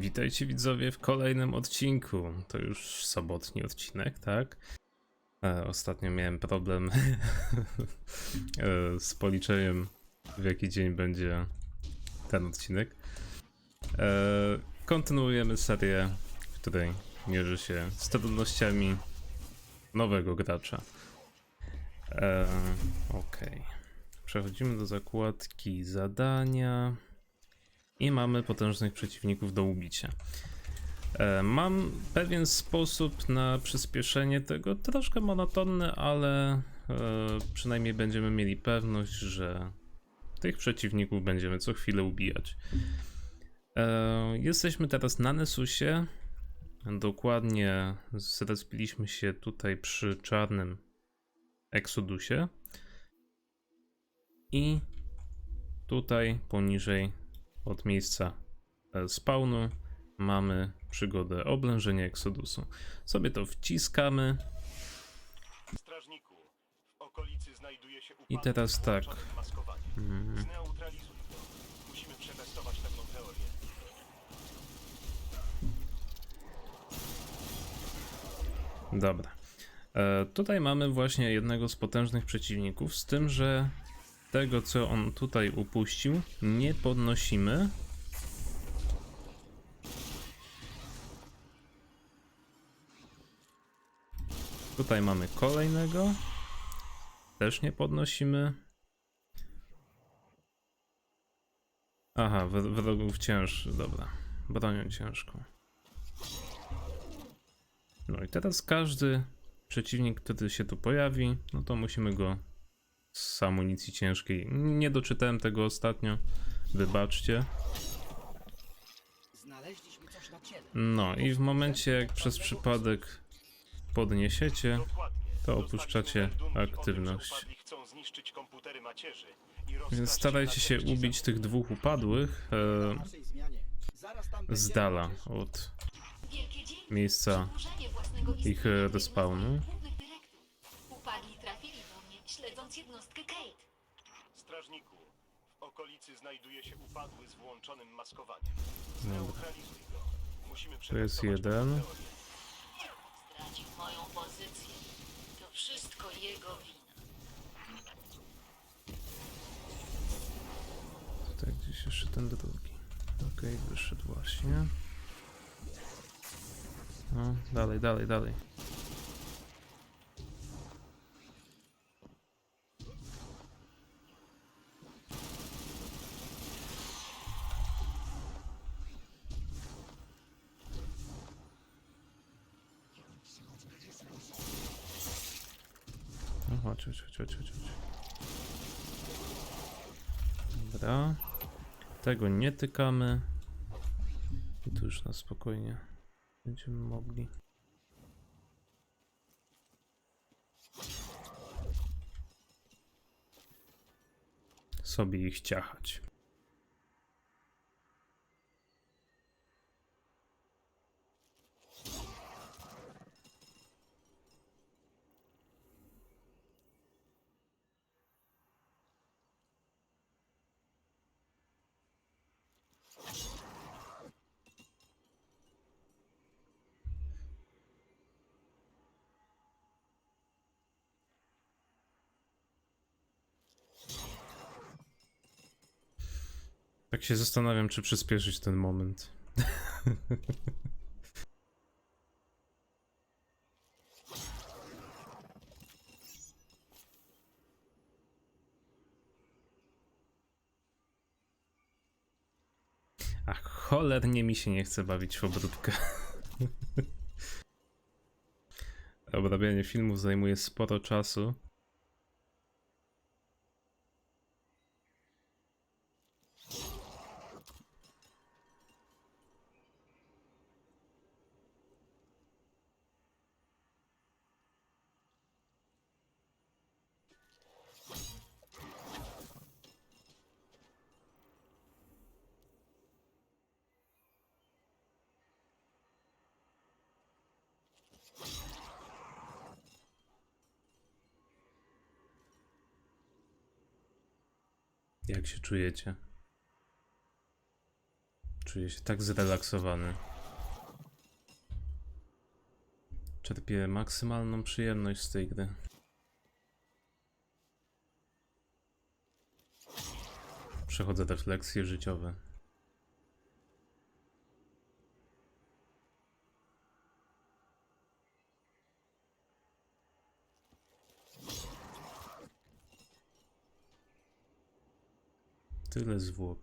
Witajcie widzowie w kolejnym odcinku. To już sobotni odcinek, tak? E, ostatnio miałem problem e, z policzeniem, w jaki dzień będzie ten odcinek. E, kontynuujemy serię, w której mierzy się z trudnościami nowego gracza. E, Okej. Przechodzimy do zakładki zadania. I mamy potężnych przeciwników do ubicia. E, Mam pewien sposób na przyspieszenie tego, troszkę monotonny, ale e, przynajmniej będziemy mieli pewność, że tych przeciwników będziemy co chwilę ubijać. E, Jesteśmy teraz na Nesusie. Dokładnie zrespiliśmy się tutaj przy czarnym Exodusie. I tutaj poniżej od miejsca e, spawnu mamy przygodę oblężenia Exodusu. Sobie to wciskamy Strażniku, w okolicy znajduje się i teraz tak. teorię. Dobra. E, tutaj mamy właśnie jednego z potężnych przeciwników, z tym, że tego co on tutaj upuścił nie podnosimy. Tutaj mamy kolejnego. Też nie podnosimy. Aha, wr- wrogów cięż. Dobra. Bronią ciężką. No i teraz każdy przeciwnik, który się tu pojawi, no to musimy go z amunicji ciężkiej. Nie doczytałem tego ostatnio. Wybaczcie. No i w momencie jak przez przypadek podniesiecie, to opuszczacie aktywność. Więc starajcie się ubić tych dwóch upadłych e, z dala od miejsca ich, istnienia e, respawnu. Okolicy znajduje się upadły z włączonym maskowaniem. Zneutralizuj go. Musimy Tu jest przetestować jeden. teorię. Stracił moją pozycję. To wszystko jego wina. Tutaj gdzieś jeszcze ten drugi. Okej, wyszedł właśnie. No, dalej, dalej, dalej. Chodź, chodź, chodź, chodź, chodź. Dobra. Tego nie tykamy. I tu już na spokojnie będziemy mogli. Sobie ich ciachać. Tak się zastanawiam, czy przyspieszyć ten moment. Ach, cholernie mi się nie chce bawić w obróbkę. Obrabianie filmów zajmuje sporo czasu. Jak się czujecie? Czuję się tak zrelaksowany. Czerpię maksymalną przyjemność z tej gry. Przechodzę refleksje życiowe. Tyle zwłok.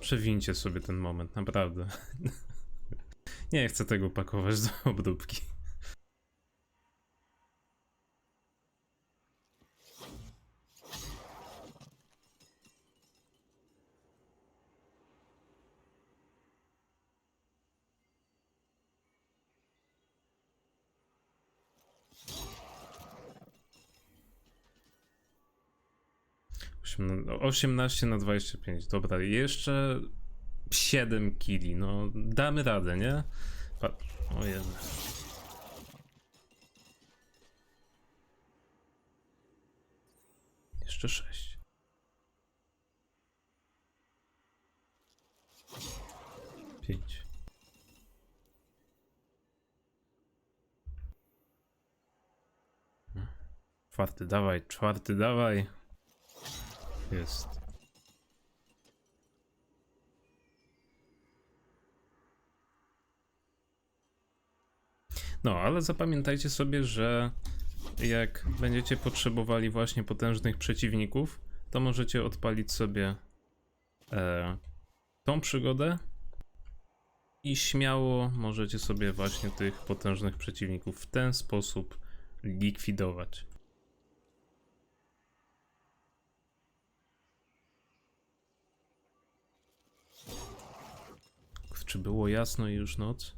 Przewincie sobie ten moment, naprawdę. Nie chcę tego pakować do obróbki. Osiemna- 18 na 25. Dobra, jeszcze 7 kili. No, damy radę, nie? Pa o Jezu. Jeszcze 6. Pięć. Czwarty, dawaj, czwarty, dawaj. Jest. No, ale zapamiętajcie sobie, że jak będziecie potrzebowali właśnie potężnych przeciwników, to możecie odpalić sobie e, tą przygodę i śmiało możecie sobie właśnie tych potężnych przeciwników w ten sposób likwidować. Czy było jasno i już noc?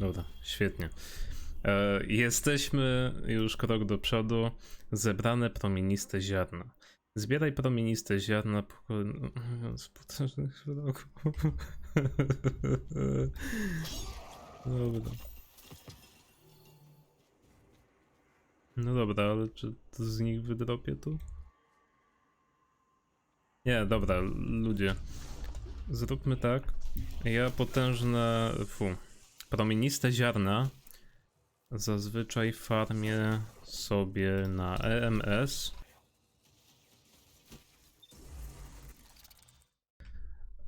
Dobra, świetnie. E, jesteśmy już krok do przodu. Zebrane promieniste ziarna. Zbieraj promieniste ziarna poko- z potężnych wrogów. Dobra. No dobra, ale czy to z nich wydropię tu? Nie, dobra, ludzie. Zróbmy tak. Ja potężne, fu, promieniste ziarna zazwyczaj farmię sobie na EMS.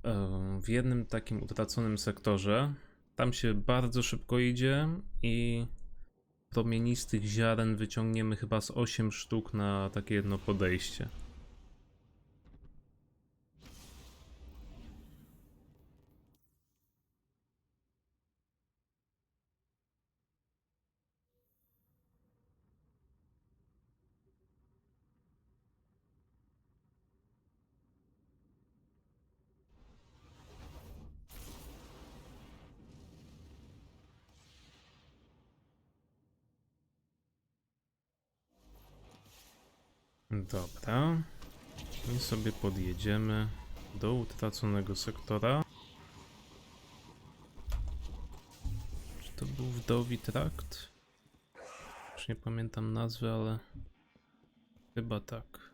E, W jednym takim utraconym sektorze. Tam się bardzo szybko idzie i promienistych ziaren wyciągniemy chyba z 8 sztuk na takie jedno podejście. Sobie podjedziemy do utraconego sektora. Czy to był Wdowi Trakt? Już nie pamiętam nazwy, ale chyba tak.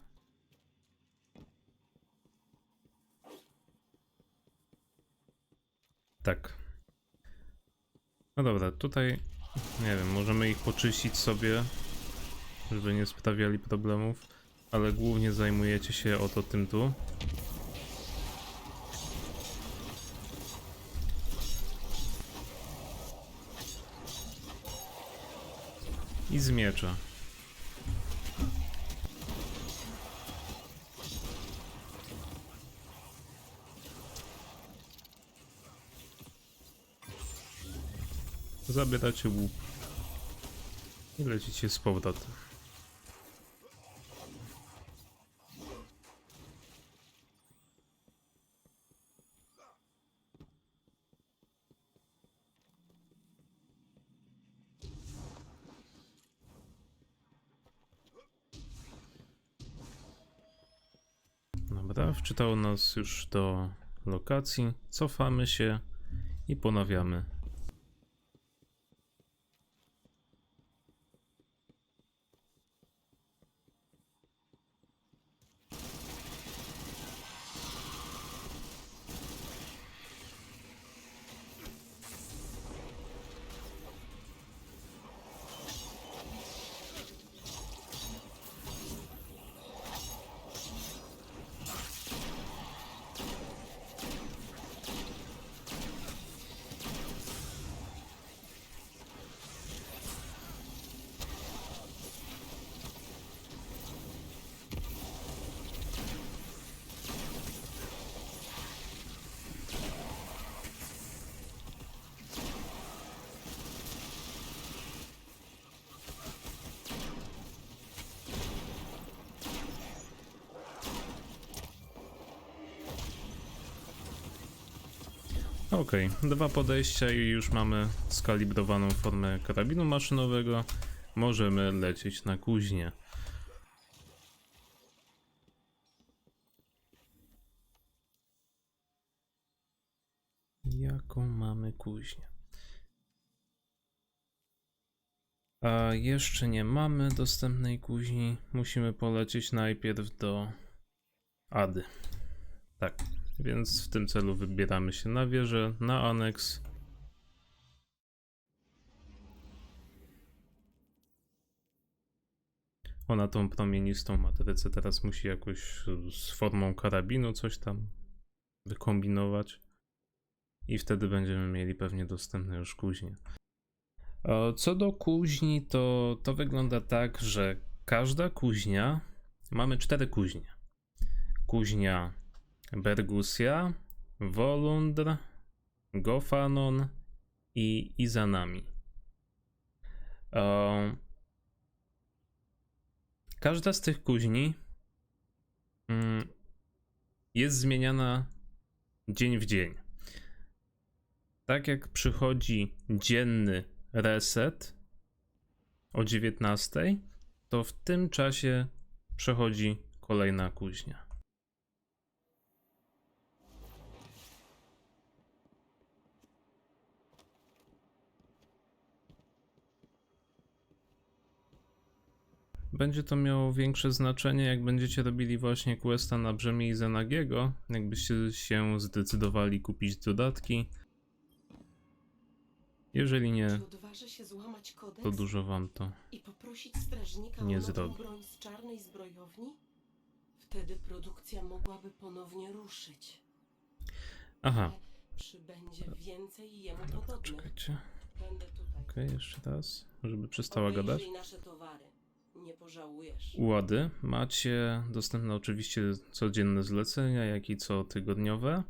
Tak. No dobra, tutaj nie wiem, możemy ich poczyścić sobie, żeby nie sprawiali problemów ale głównie zajmujecie się oto tym tu. I z miecza. Zabieracie łup. I lecicie z powrotem. Dobra, wczytało nas już do lokacji. Cofamy się i ponawiamy. Okej, dwa podejścia i już mamy skalibrowaną formę karabinu maszynowego. Możemy lecieć na kuźnię. Jaką mamy kuźnię? A jeszcze nie mamy dostępnej kuźni. Musimy polecieć najpierw do Ady. Tak, więc w tym celu wybieramy się na wieżę, na aneks. Ona tą promienistą matrycę teraz musi jakoś z formą karabinu coś tam wykombinować. I wtedy będziemy mieli pewnie dostępne już kuźnie. Co do kuźni, to to wygląda tak, że każda kuźnia, mamy cztery kuźnie. Kuźnia Bergusia, Volundr, Gofanon i Izanami. Każda z tych kuźni mm, jest zmieniana dzień w dzień. Tak jak przychodzi dzienny reset o 19, to w tym czasie przechodzi kolejna kuźnia. Będzie to miało większe znaczenie, jak będziecie robili właśnie questa na brzemię Izanagiego, jakbyście się zdecydowali kupić dodatki. Jeżeli nie, to dużo wam to. i poprosić strażnika nie zrobi. broń z czarnej zbrojowni? Wtedy produkcja mogłaby ponownie ruszyć. Aha, przybędzie więcej jemu podobnych. czekajcie. Będę tutaj. Okej, jeszcze raz, żeby przestała gadać. Obejrzyj nasze towary. Nie pożałujesz. Łady macie dostępne oczywiście codzienne zlecenia, jak i cotygodniowe.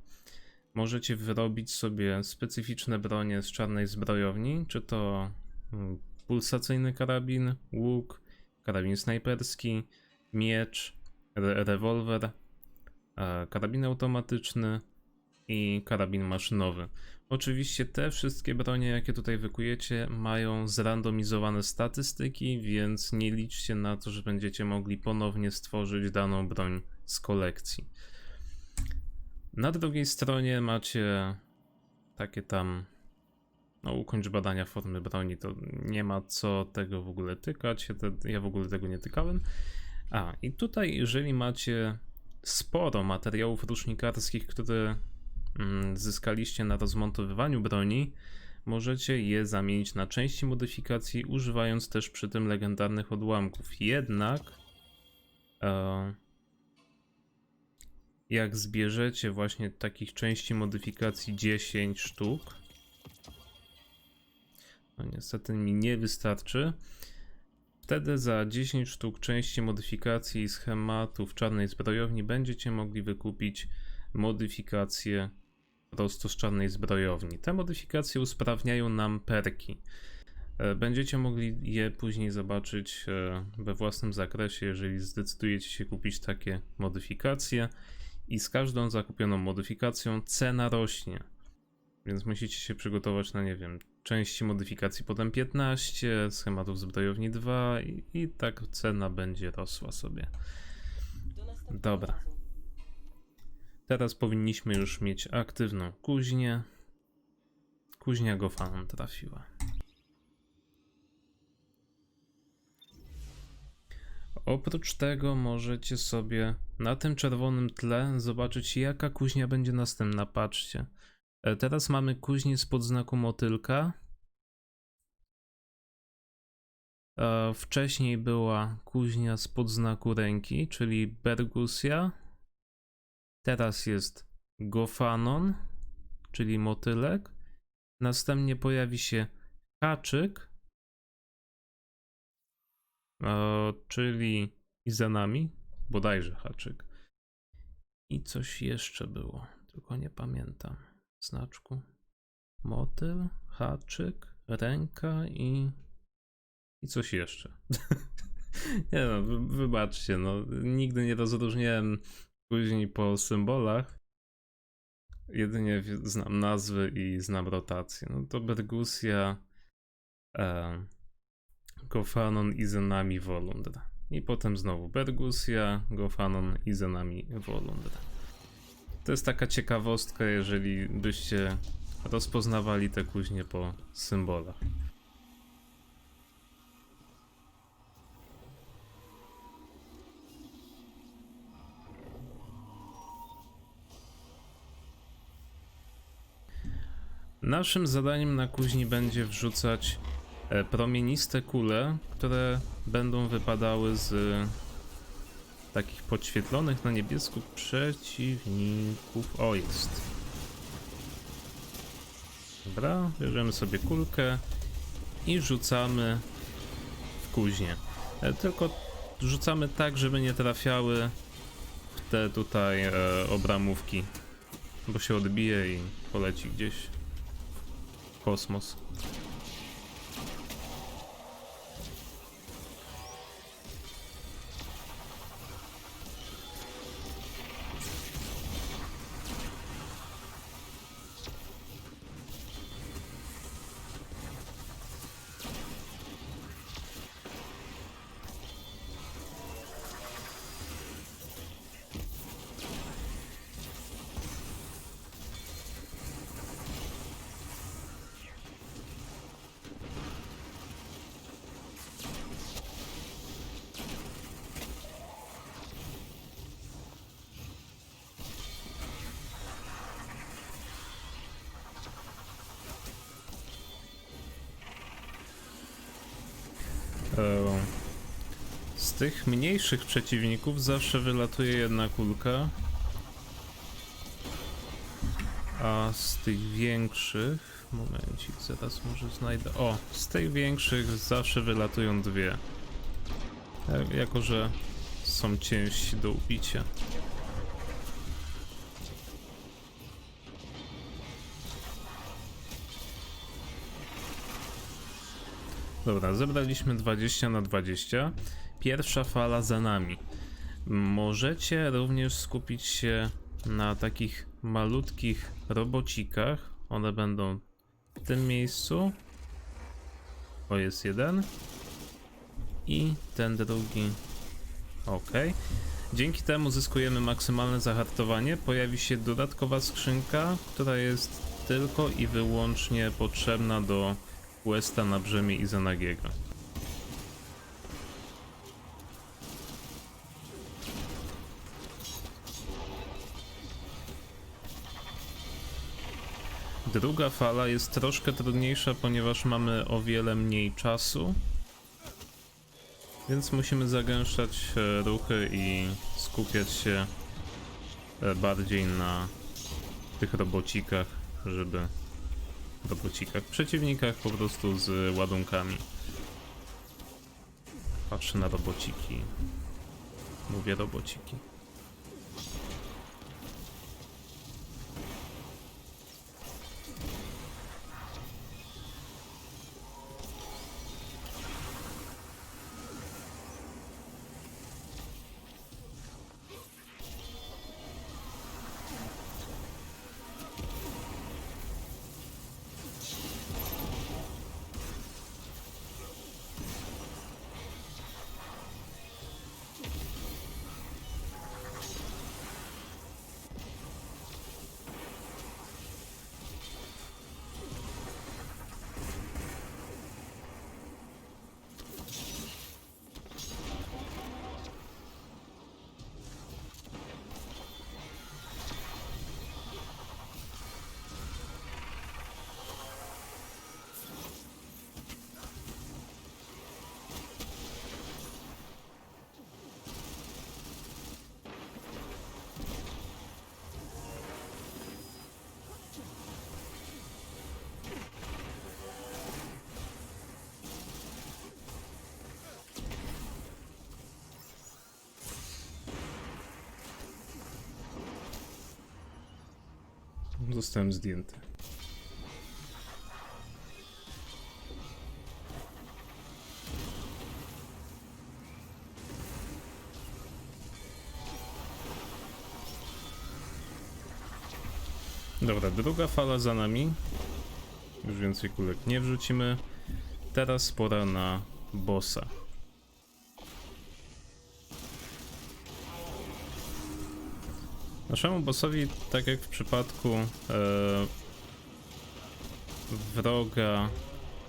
Możecie wyrobić sobie specyficzne bronie z czarnej zbrojowni, czy to mm, pulsacyjny karabin, łuk, karabin snajperski, miecz, re rewolwer, e, karabin automatyczny i karabin maszynowy. Oczywiście te wszystkie bronie, jakie tutaj wykujecie, mają zrandomizowane statystyki, więc nie liczcie na to, że będziecie mogli ponownie stworzyć daną broń z kolekcji. Na drugiej stronie macie takie tam. No, ukończ badania formy broni, to nie ma co tego w ogóle tykać. Ja, w ogóle tego nie tykałem. A, i tutaj, jeżeli macie sporo materiałów rusznikarskich, które zyskaliście na rozmontowywaniu broni, możecie je zamienić na części modyfikacji, używając też przy tym legendarnych odłamków. Jednak, e, jak zbierzecie właśnie takich części modyfikacji 10 sztuk, no niestety mi nie wystarczy. Wtedy za 10 sztuk części modyfikacji i schematów czarnej zbrojowni będziecie mogli wykupić modyfikacje czarnej zbrojowni. Te modyfikacje usprawniają nam perki. E, Będziecie mogli je później zobaczyć e, we własnym zakresie, jeżeli zdecydujecie się kupić takie modyfikacje. I z każdą zakupioną modyfikacją cena rośnie. Więc musicie się przygotować na, nie wiem, części modyfikacji potem 15, schematów zbrojowni 2 i, i tak cena będzie rosła sobie. Dobra. Teraz powinniśmy już mieć aktywną kuźnię. Kuźnia go trafiła. Oprócz tego możecie sobie na tym czerwonym tle zobaczyć jaka kuźnia będzie następna. Patrzcie. E, Teraz mamy kuźnię spod znaku motylka. E, Wcześniej była kuźnia spod znaku ręki, czyli Bergusia. Teraz jest Gofanon, czyli motylek. Następnie pojawi się haczyk, czyli Izanami, bodajże haczyk. I coś jeszcze było, tylko nie pamiętam. Znaczku. Motyl, haczyk, ręka i. i coś jeszcze. nie no, wy, wybaczcie, no. Nigdy nie rozróżniałem później po symbolach. Jedynie znam nazwy i znam rotację. No to Bergusia, e, Gofanon i Zenami Volundra. I potem znowu Bergusia, Gofanon i Zenami Volundra. To jest taka ciekawostka, jeżeli byście rozpoznawali te kuźnie po symbolach. Naszym zadaniem na kuźni będzie wrzucać e, promieniste kule, które będą wypadały z takich podświetlonych na niebiesko przeciwników. O, jest. Dobra, bierzemy sobie kulkę i rzucamy w kuźnię. E, Tylko rzucamy tak, żeby nie trafiały w te tutaj e, obramówki, bo się odbije i poleci gdzieś kosmos. Z tych mniejszych przeciwników zawsze wylatuje jedna kulka. A z tych większych. Momencik, zaraz może znajdę. O, z tych większych zawsze wylatują dwie. E, Jako, że są ciężsi do ubicia. Dobra, zebraliśmy 20 na 20. Pierwsza fala za nami. Możecie również skupić się na takich malutkich robocikach. One będą w tym miejscu. O, jest jeden. I ten drugi. Ok. Dzięki temu zyskujemy maksymalne zahartowanie. Pojawi się dodatkowa skrzynka, która jest tylko i wyłącznie potrzebna do questa na brzemię Izanagiego. Druga fala jest troszkę trudniejsza, ponieważ mamy o wiele mniej czasu. Więc musimy zagęszczać e, ruchy i skupiać się e, bardziej na tych robocikach, żeby robocikach, przeciwnikach po prostu z ładunkami. Patrzę na robociki. Mówię robociki. Zostałem zdjęty. Dobra, druga fala za nami. Już więcej kulek nie wrzucimy. Teraz pora na bossa. Naszemu bossowi, tak jak w przypadku e, wroga,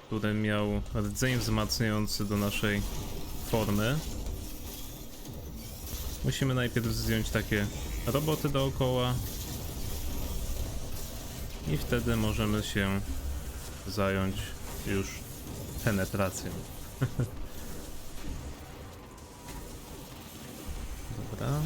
który miał rdzeń wzmacniający do naszej formy, musimy najpierw zdjąć takie roboty dookoła i wtedy możemy się zająć już penetracją. Dobra.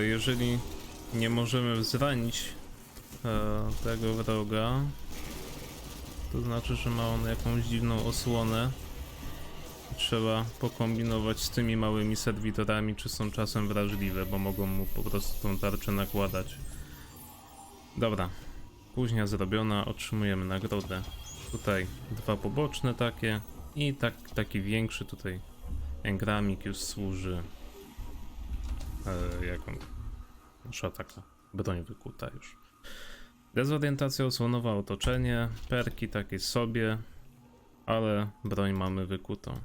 Jeżeli nie możemy zranić e, tego wroga, to znaczy, że ma on jakąś dziwną osłonę. Trzeba pokombinować z tymi małymi serwitorami, czy są czasem wrażliwe, bo mogą mu po prostu tą tarczę nakładać. Dobra, późnia zrobiona, otrzymujemy nagrodę. Tutaj dwa poboczne takie i tak, taki większy tutaj engramik już służy e, jaką nasza taka broń wykuta już. Dezorientacja osłonowa, otoczenie, perki takie sobie, ale broń mamy wykutą.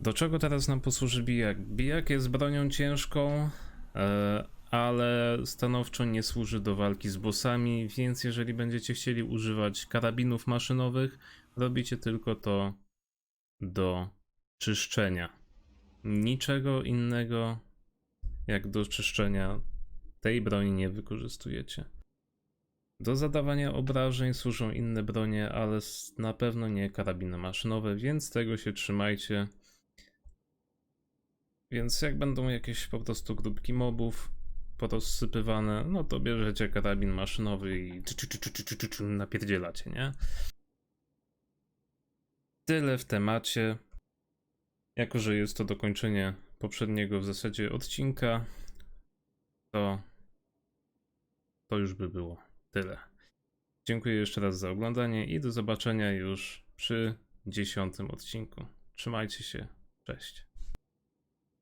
Do czego teraz nam posłuży bijak? Bijak jest bronią ciężką, e, ale stanowczo nie służy do walki z bossami, więc jeżeli będziecie chcieli używać karabinów maszynowych, robicie tylko to do czyszczenia niczego innego jak do czyszczenia tej broni nie wykorzystujecie. Do zadawania obrażeń służą inne bronie, ale na pewno nie karabiny maszynowe, więc tego się trzymajcie. Więc jak będą jakieś po prostu grupki mobów porozsypywane, no to bierzecie karabin maszynowy i napierdzielacie, nie? Tyle w temacie. Jako, że jest to dokończenie poprzedniego w zasadzie odcinka, to to już by było tyle. Dziękuję jeszcze raz za oglądanie i do zobaczenia już przy dziesiątym odcinku. Trzymajcie się, cześć.